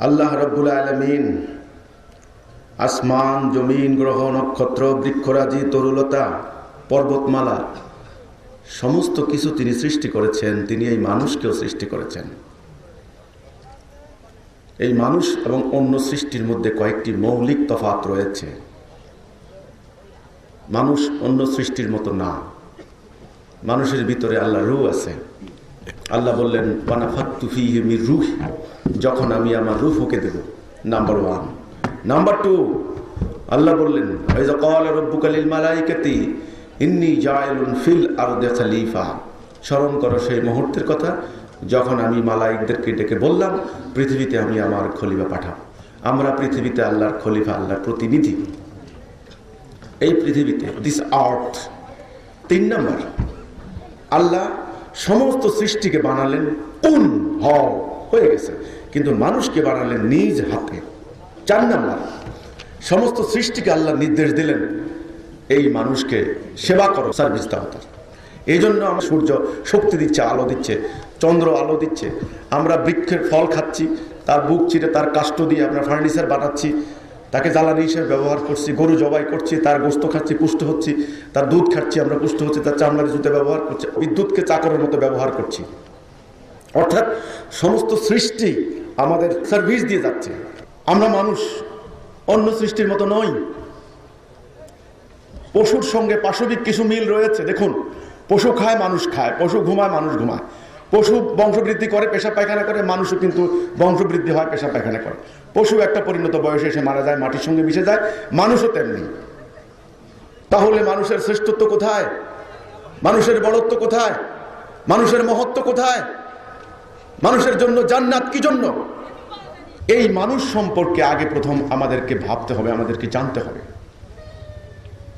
আল্লাহ রব্বুল আলমিন আসমান, জমিন, গ্রহ, নক্ষত্র, বৃক্ষরাজি, তরুলতা, পর্বতমালা, সমস্ত কিছু তিনি সৃষ্টি করেছেন। তিনি এই মানুষকেও সৃষ্টি করেছেন। এই মানুষ এবং অন্য সৃষ্টির মধ্যে কয়েকটি মৌলিক তফাত রয়েছে। মানুষ অন্য সৃষ্টির মতো না। মানুষের ভিতরে আল্লাহ রু আছে। আল্লাহ বললেন ওয়ানাফাতুফি মির রুহ যখন আমি আমার রুহ ওকে দেব। নাম্বার ওয়ান নাম্বার টু আল্লাহ বললেন, ওয়াইজা ক্বালা রাব্বুকা লিল মালাইকাতি, ইন্নী জাইলুন ফিল আরদি খলিফা স্মরণ করো সেই মুহূর্তের কথা, যখন আমি মালাইকদেরকে ডেকে বললাম, পৃথিবীতে আমি আমার খলিফা পাঠাব। আমরা পৃথিবীতে আল্লাহর খলিফা, আল্লাহর প্রতিনিধি। এই পৃথিবীতে দিস আর্থ তিন নম্বর আল্লাহ সমস্ত সৃষ্টিকে বানালেন কোন হও হয়ে গেছে। কিন্তু মানুষকে বানালেন নিজ হাতে। চার নম্বর, সমস্ত সৃষ্টিকে আল্লাহ নির্দেশ দিলেন, এই মানুষকে সেবা করো সার্ভিস দাও তার। এই জন্য আমার সূর্য শক্তি দিচ্ছে, আলো দিচ্ছে, চন্দ্র আলো দিচ্ছে। আমরা বৃক্ষের ফল খাচ্ছি, তার বুক চিরে তার কাষ্ট দিয়ে আমরা ফার্নিচার বানাচ্ছি। তাকে জ্বালানি হিসেবে ব্যবহার করছি, গরু জবাই করছি, তার গোস্ত খাচ্ছি, পুষ্ট হচ্ছি, তার দুধ খাচ্ছি, আমরা পুষ্ট হচ্ছি, তার চামড়া জুতে ব্যবহার করছি, বিদ্যুৎকে চাকরের মতো ব্যবহার করছি। অর্থাৎ সমস্ত সৃষ্টি আমাদের সার্ভিস দিয়ে যাচ্ছে। আমরা মানুষ, অন্য সৃষ্টির মতো নই। পশুর সঙ্গে পাশবিক কিছু মিল রয়েছে। দেখুন, পশু খায়, মানুষ খায়, পশু ঘুমায়, মানুষ ঘুমায়। পশু বংশবৃদ্ধি করে পেশা পায়খানা করে, মানুষও কিন্তু বংশবৃদ্ধি হয় পেশা পায়খানা করে। পশু একটা পরিণত বয়সে এসে মারা যায়, মাটির সঙ্গে মিশে যায়, মানুষও তেমনি। তাহলে মানুষের শ্রেষ্ঠত্ব কোথায়? মানুষের বড়ত্ব কোথায়? মানুষের মহত্ব কোথায়? মানুষের জন্য জান্নাত কি জন্য? এই মানুষ সম্পর্কে আগে প্রথম আমাদেরকে ভাবতে হবে, আমাদেরকে জানতে হবে।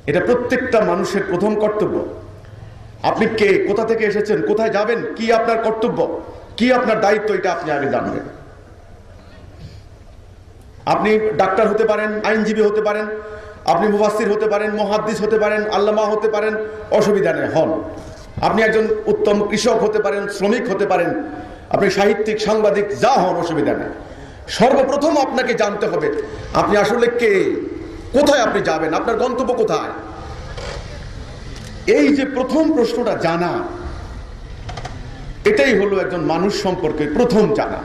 এটা প্রত্যেকটা মানুষের প্রথম কর্তব্য। আপনি কে? কোথা থেকে এসেছেন? কোথায় যাবেন? কি আপনার কর্তব্য? কি আপনার দায়িত্ব? এটা আপনি আগে জানবেন। আপনি ডাক্তার হতে পারেন, আইনজীবী হতে পারেন, আপনি মুফাসির হতে পারেন, মহাদ্দিস হতে পারেন, আল্লামা হতে পারেন, অসুবিধা নেই, হন। আপনি একজন উত্তম কৃষক হতে পারেন, শ্রমিক হতে পারেন, আপনি সাহিত্যিক, সাংবাদিক, যা হন, অসুবিধা নেই। সর্বপ্রথম আপনাকে জানতে হবে, আপনি আসলে কে? কোথায় আপনি যাবেন? আপনার গন্তব্য কোথায়? এই যে প্রথম প্রশ্নটা জানা, এটাই হলো একজন মানুষ সম্পর্কে প্রথম জানা।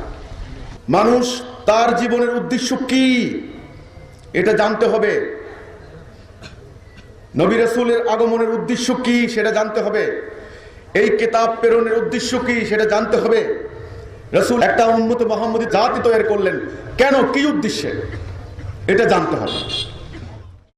মানুষ তার জীবনের উদ্দেশ্য কি? এটা জানতে হবে। নবী রসুলের আগমনের উদ্দেশ্য কি সেটা জানতে হবে। এই কেতাব প্রেরণের উদ্দেশ্য কি সেটা জানতে হবে। রসুল একটা উন্নত মোহাম্মদী জাতি তৈরি করলেন। কেন? কি উদ্দেশ্যে? এটা জানতে হবে।